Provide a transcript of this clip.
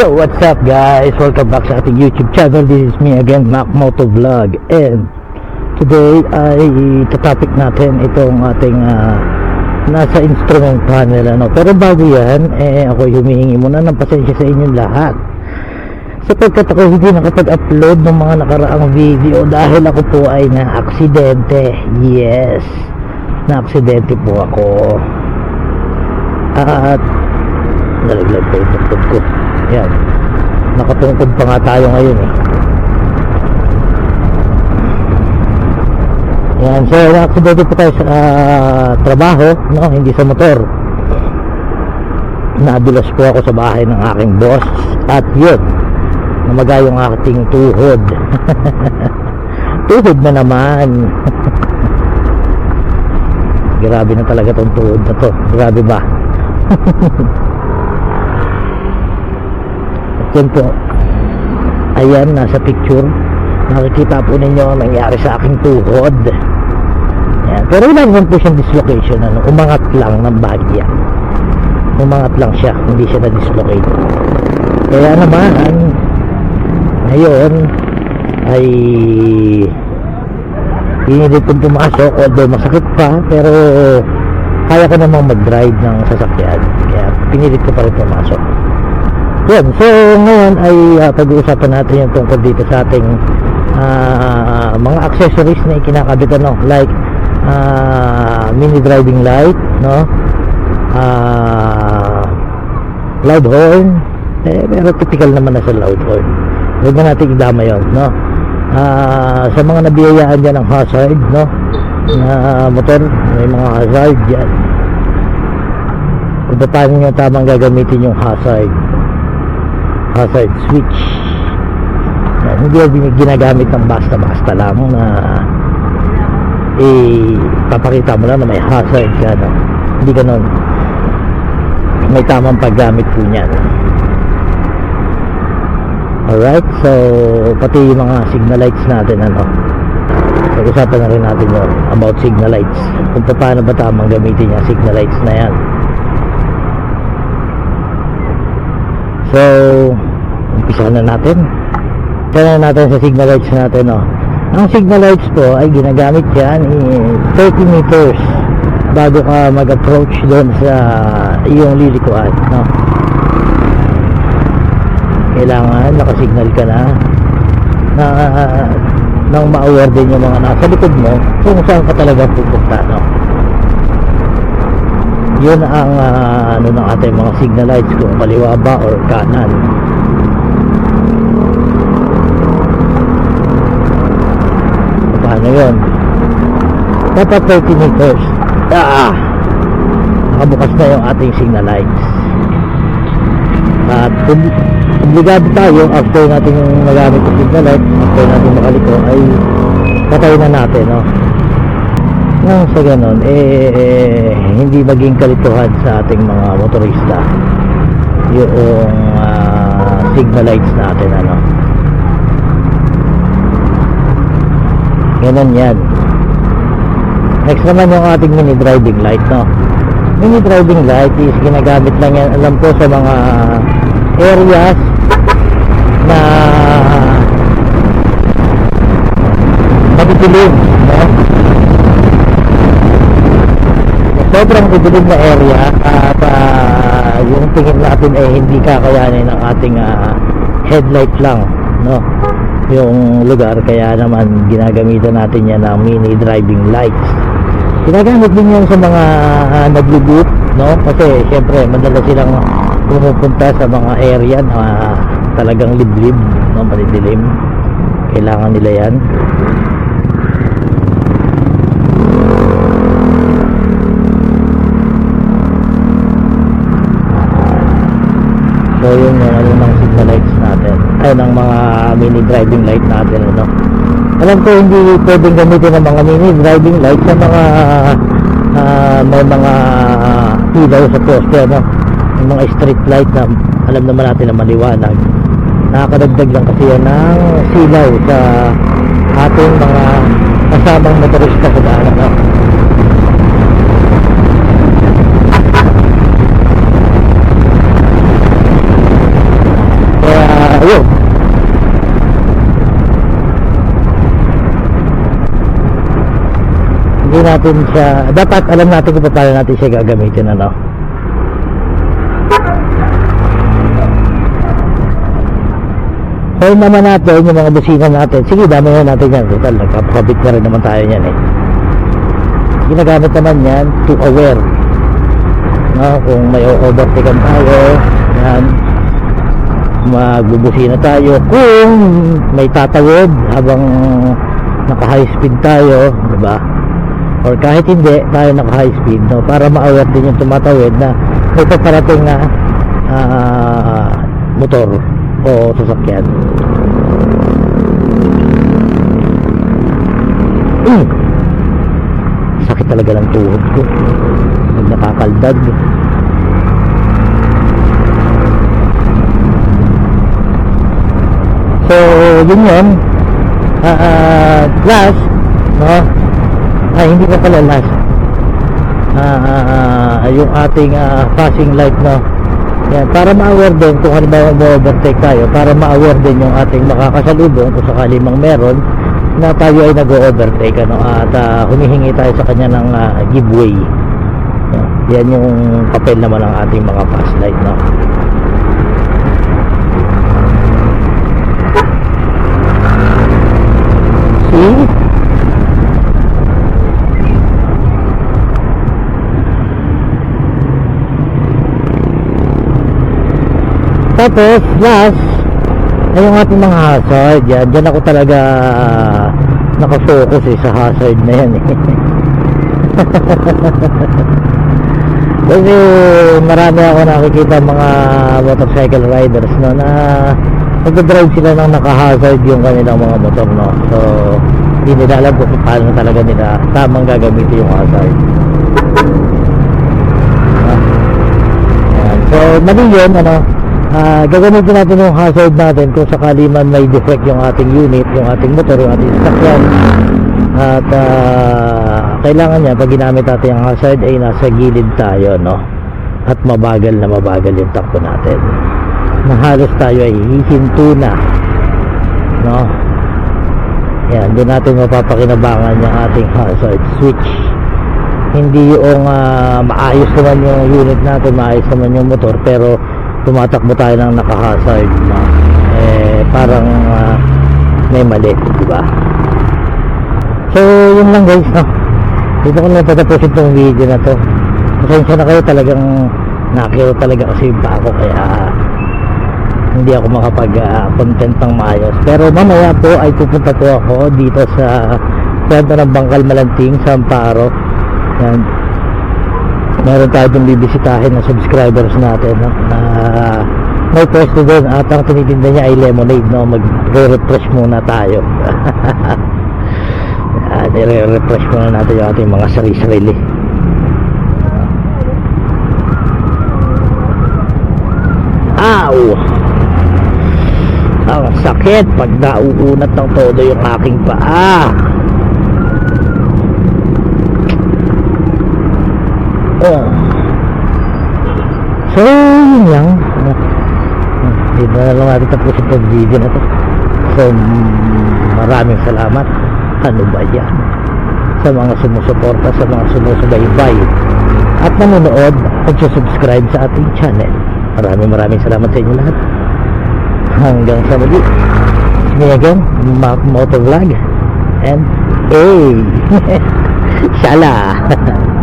So what's up guys? Welcome back sa ating YouTube channel. This is me again, Mac Moto Vlog. And today ay topic natin itong ating ah, nasa instrument panel ano. Pero bago yan, eh ako humihingi muna ng pasensya sa inyong lahat. Sapagkat ako hindi nakapag-upload ng mga nakaraang video dahil ako po ay na-aksidente. Yes, na-aksidente po ako. At nalaglag pa yung ko. Yan. Nakatungkod pa nga tayo ngayon eh. Yan. So, na-aksidente po tayo sa ah, trabaho, no? Hindi sa motor. Nadulas po ako sa bahay ng aking boss. At yun, namaga yung ating tuhod. tuhod na naman. Grabe na talaga tong tuhod na to. Grabe ba? Yun po. Ayan, nasa picture. Nakikita po ninyo ang nangyari sa aking tuhod. Ayan. Pero wala naman po siyang dislocation. Ano? Umangat lang ng bagya. Umangat lang siya. Hindi siya na-dislocate. Kaya naman, ngayon, ay pinilit kong pumasok although masakit pa pero kaya ko namang mag-drive ng sasakyan kaya pinilit ko pa rin pumasok yun so ngayon ay uh, pag-uusapan natin yung tungkol dito sa ating ah, mga accessories na ikinakabit ano? Like ah, mini driving light no? Ah loud horn. Eh, pero typical naman na sa loud horn. Huwag na natin idama yun no? Ah, sa mga nabiyayaan dyan ng hazard no? Na motor may mga hazard dyan. Kung paano nyo tamang gagamitin yung hazard hazard switch yan, hindi yung ginagamit ng basta basta lang na eh papakita mo lang na may hazard ka no? hindi ganun may tamang paggamit po niyan Alright, so pati yung mga signal lights natin ano. Pag-usapan na rin natin yun about signal lights. Kung paano ba tamang gamitin yung signal lights na yan. So, umpisa na natin. Na natin sa signal lights natin no. Ang signal lights po ay ginagamit yan eh, 30 meters bago ka mag-approach doon sa iyong lilikuan no kailangan nakasignal ka na na nang ma-aware din yung mga nasa likod mo kung saan ka talaga pupunta no? yun ang ah, ano ng ating mga signal lights kung kaliwa ba or kanan paano yun dapat 30 meters ah. Nakabukas na yung ating signal lights at obligado tayo after natin yung nagamit yung signal light after natin makaliko ay patay na natin no? Nang sa ganon eh, eh hindi maging kalituhan sa ating mga motorista yung ah, signal lights natin ano ganon yan. Next naman yung ating mini driving light no? Mini driving light is ginagamit lang yan alam ko sa mga areas na madidilim no? sobrang didilim na area at ah, yung tingin natin ay hindi kakayanin ng ating ah, headlight lang no yung lugar kaya naman ginagamitan natin yan ng mini driving lights. Ginagamit din yan sa mga uh, naglugut no? Kasi syempre madala silang pumupunta sa mga area na talagang liblib no? Madidilim. Kailangan nila yan. So yun yung ano ng signal lights ay ng mga mini driving light natin ano? Alam ko hindi pwedeng gamitin ng mga mini driving light sa mga ah, may mga ilaw sa poste ano? Yung mga street light na alam naman natin na maliwanag. Nakakadagdag lang kasi yan ng silaw sa ating mga kasamang motorista sa daan ano hindi natin siya, dapat alam natin kung paano natin siya gagamitin, ano. Kaya naman natin, yung mga busina natin, sige, dami na natin yan. Total, nagkapakabit na rin naman tayo yan eh. Ginagamit naman yan to aware. No, kung may overtaken tayo, yan, magbubusina tayo. Kung may tatawid habang naka high speed tayo, di ba? Or kahit hindi, tayo naka high speed, no? Para ma-aware din yung tumatawid na may paparating na ah, motor o sasakyan. Mm. Sakit talaga ng tuhod ko. Pag nakakaldag. So, yun yun. Ah, ah, last, no? Ay, hindi pa pala last. Ah, ah, ah, yung ating ah, passing light, no? Yan, para ma-aware din kung halimbawa ma-overtake tayo, para ma-aware din yung ating makakasalubong kung sakali mang meron na tayo ay nag-overtake ano, at ah, humihingi tayo sa kanya ng ah, giveaway. Yan, yan yung papel naman ng ating mga pass light, no? See? Tapos, last, ay yung ating mga hazard. Yan, dyan ako talaga nakafocus eh, sa hazard na yan eh. Kasi marami ako nakikita mga motorcycle riders no, na nagdadrive sila ng naka-hazard yung kanilang mga motor no. So, hindi nila alam kung paano talaga nila tamang gagamitin yung hazard. So, mali yun, ano, Ah, gagamitin natin yung hazard natin kung sakali man may defect yung ating unit, yung ating motor, yung ating sasakyan. At ah, kailangan niya pag ginamit natin yung hazard ay nasa gilid tayo, no? At mabagal na mabagal yung takbo natin. Na tayo ay hihinto na. No? Yan, doon natin mapapakinabangan yung ating hazard switch. Hindi yung ah, maayos naman yung unit natin, maayos naman yung motor, pero tumatakbo tayo ng naka-hazard na eh parang ah, may mali, di ba? So, yun lang guys, no? Dito ko na tatapusin tong video na to. Pasensya na kayo talagang nakiro talaga kasi pa ako kaya hindi ako makapag-content ng maayos. Pero mamaya po ay pupunta po ako dito sa kwento ng Bangkal Malanting sa Amparo. Yan, meron tayo dun bibisitahin na subscribers natin no? na may pwesto doon at ang tinitinda niya ay lemonade no? mag-refresh muna tayo Yan, i-refresh muna natin yung ating mga sarili-sarili Ow! Ang sakit pag nauunat ng todo yung aking paa Oh. So, lang. Ano, Dito na lang natin tapos itong video na. So, mm, maraming salamat. Ano ba yan? Sa mga sumusuporta, sa mga sumusubaybay. At nanonood at subscribe sa ating channel. Maraming maraming salamat sa inyo lahat. Hanggang sa muli. Me again, Mac Motovlog. And, hey! Shala!